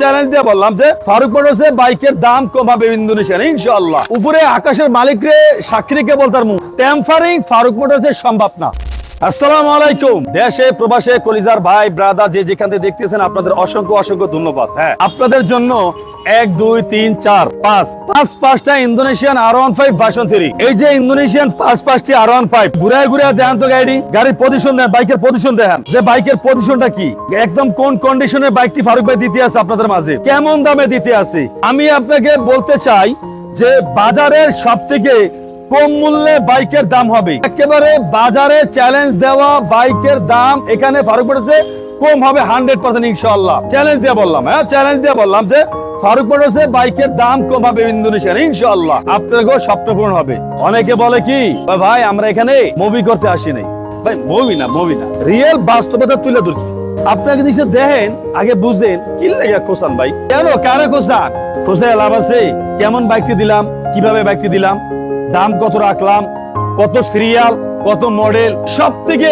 Challenge দিয়ে বললাম যে ফারুক মোটরসে বাইকের দাম কমাবে ইন্দোনেশিয়ান ইনশাল্লাহ উপরে আকাশের মালিক রে সাক্ষী কে বলতার মুখ। টেম্পারিং ফারুক মোটরসের সম্ভব না। আসসালামু আলাইকুম। দেশে, প্রবাসে, কলিজার ভাই ব্রাদার যে যেখান থেকে দেখতেছেন, আপনাদের অসংখ্য অসংখ্য ধন্যবাদ। হ্যাঁ আপনাদের জন্য এক, দুই, তিন, চার, পাঁচ পাঁচ, পাঁচটা ইন্দোনেশিয়ান আর ওয়ান ফাইভ এই যে ইন্দোনেশিয়ান পাঁচ, পাঁচটি আর ওয়ান ফাইভ ঘুরে ঘুরে তো গাড়ি। গাড়ির দেন বাইকের পজিশন দেখান যে বাইকের কি? একদম কোন কন্ডিশনে বাইকটি ফারুক ভাই দিতে আছে আপনাদের মাঝে? কেমন দামে দিতে আছে? আমি আপনাকে বলতে চাই যে বাজারের সব থেকে কম মূল্যে বাইকের দাম হবে। একেবারে বাজারে চ্যালেঞ্জ দেওয়া বাইকের দাম এখানে ফারুক মোটরসে কম হবে হান্ড্রেড পার্সেন্ট ইনশাল্লাহ চ্যালেঞ্জ দিয়ে বললাম হ্যাঁ চ্যালেঞ্জ দিয়ে বললাম যে ফারুক মোটরসে বাইকের দাম কম হবে ইন্দোনেশিয়ান ইনশাল্লাহ পূরণ হবে। অনেকে বলে কি, ভাই আমরা এখানে মুভি করতে আসি নাই। ভাই মুভি না মুভি না। রিয়েল বাস্তবতা তুলে ধরছি। আপনাকে দেখেন, আগে বুঝেন, কি লেগে খোসান ভাই? কেন, কারে খোসান? লাভ আছে। কেমন বাইকটি দিলাম, কীভাবে বাইকটি দিলাম? দাম কত রাখলাম, কত সিরিয়াল কত মডেল সব থেকে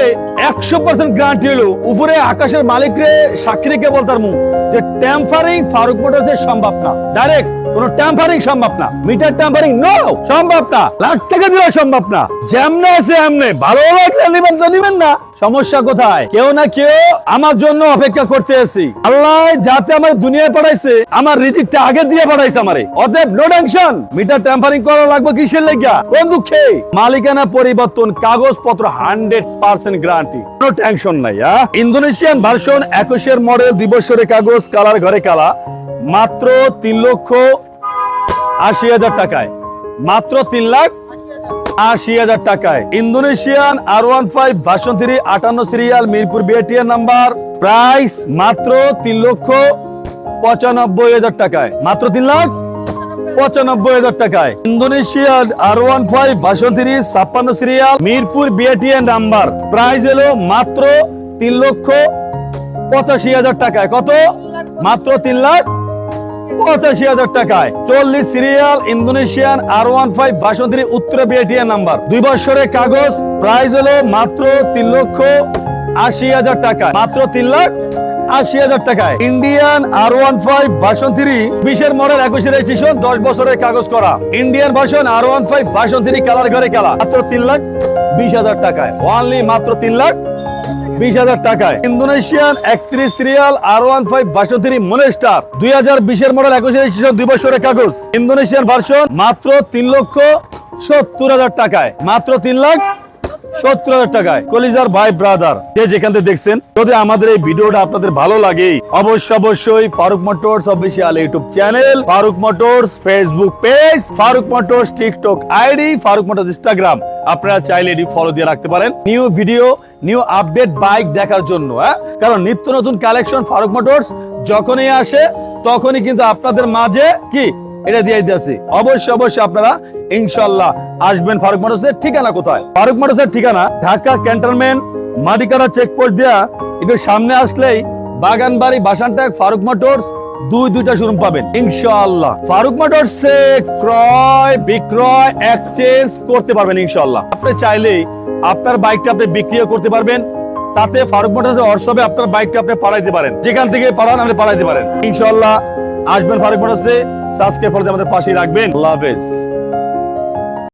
একশো পার্সেন্ট গ্যারান্টি হলো উপরে আকাশের মালিক রে সাক্ষী রেখে বলতার মুখ। যে ট্যাম্পারিং ফারুক মোটরসে সম্ভব না। ডাইরেক্ট কোন ট্যাম্পারিং সম্ভব না। মিটার ট্যাম্পারিং নো সম্ভব না। লাখ টাকা সম্ভব না। যেমনে আছে, এমনে। ভালো লাগলে তো না। সমস্যা কোথায়? কেউ না কেউ আমার জন্য অপেক্ষা করতে এসি আল্লাহ যাতে আমার দুনিয়ায় পাঠাইছে, আমার রিজিকটা আগে দিয়ে পাঠাইছে আমারে। অতএব নো টেনশন মিটার ট্যাম্পারিং করা লাগবে কিসের লেগা কোন দুঃখে? মালিকানা পরিবর্তন, কাগজপত্র হান্ড্রেড পার্সেন্ট গ্যারান্টি কোনো টেনশন নাই হ্যাঁ? ইন্দোনেশিয়ান ভার্সন একুশের মডেল দুই বছরের কাগজ, কালার ঘরে কালা। মাত্র তিন লক্ষ আশি হাজার টাকায়। মাত্র তিন লাখ আশি হাজার টাকায়। Indonesian R one five version three আটান্ন সিরিয়াল মিরপুর বিএটিএন নাম্বার প্রাইস মাত্র তিন লক্ষ পঁচানব্বই হাজার টাকায়। মাত্র তিন লাখ পঁচানব্বই হাজার টাকায়। Indonesian R one five version three ছাপ্পান্ন সিরিয়াল মিরপুর বিএটিএন নাম্বার প্রাইস হলো মাত্র তিন লক্ষ পঁচাশি হাজার টাকায়। কত? মাত্র তিন লাখ পঁচাশি হাজার টাকায়। চল্লিশ serial, Indonesian, R one five, বাসন্তী, উত্তর বিএটিএন নাম্বার। দুই বছরের কাগজ প্রাইস হলো মাত্র তিন লক্ষ আশি হাজার টাকা মাত্র তিন লাখ আশি হাজার টাকায়। Indian, R one five version three বিশের মডেল একুশের রেজিস্ট্রেশন, দশ বছরের কাগজ করা। Indian version, R one five version three colour ঘরে কালা মাত্র তিন লাখ বিশ হাজার টাকায়। অনলি মাত্র তিন লাখ বিশ হাজার টাকায়। ইন্দোনেশিয়ান একত্রিশ সিরিয়াল আর ওয়ান ফাইভ বাষট্টি মনেস্টার। দুই হাজার বিশের মডেল একুশে রেজিস্ট্রেশন দুই বছরের কাগজ। ইন্দোনেশিয়ান ভার্সন মাত্র তিন লক্ষ সত্তর হাজার টাকায়। মাত্র তিন লাখ সত্তর হাজার টাকায়। কলিজার ভাই ব্রাদার যে যেখান দেখছেন, যদি আমাদের এই ভিডিওটা আপনাদের ভালো লাগে, অবশ্যই অবশ্যই Faruk Motors official YouTube channel, Faruk Motors Facebook page Faruk Motors TikTok ID Faruk Motors Instagram আপনারা চাইলে এটি ফলো দিয়ে রাখতে পারেন। New video new update bike দেখার জন্য হ্যাঁ? কারণ নিত্য নতুন কালেকশন ফারুক মোটরস যখনই আসে, তখনই কিন্তু আপনাদের মাঝে কি? এটা দিয়ে দিতেছি অবশ্যই অবশ্যই আপনারা ইনশাল্লাহ আসবেন ফারুক মোটরসের ঠিকানা কোথায়? ফারুক মোটরসের ঠিকানা, ঢাকা ক্যান্টনমেন্ট, মাদিকারা চেকপোস্ট দেয়া। একটু সামনে আসলেই বাগানবাড়ি, বাসানটাক, ফারুক মোটরস দুই, দুইটা শোরুম পাবেন। ইনশাআল্লাহ। ফারুক মোটরস ক্রয়, বিক্রয় এক্সচেঞ্জ করতে পারবেন ইনশাআল্লাহ। আপনি চাইলেই আপনার বাইকটা আপনি বিক্রিও করতে পারবেন। তাতে ফারুক মোটরসের হোয়াটসঅ্যাপে আপনার বাইকটা আপনি পাঠাইতে পারেন। যেখান থেকে পাঠান আপনি পাঠাইতে পারেন। ইনশাআল্লাহ আসবেন ফারুক মোটরসে সাবস্ক্রাইব করে আমাদের পাশে রাখবেন। আল্লাহ হাফেজ।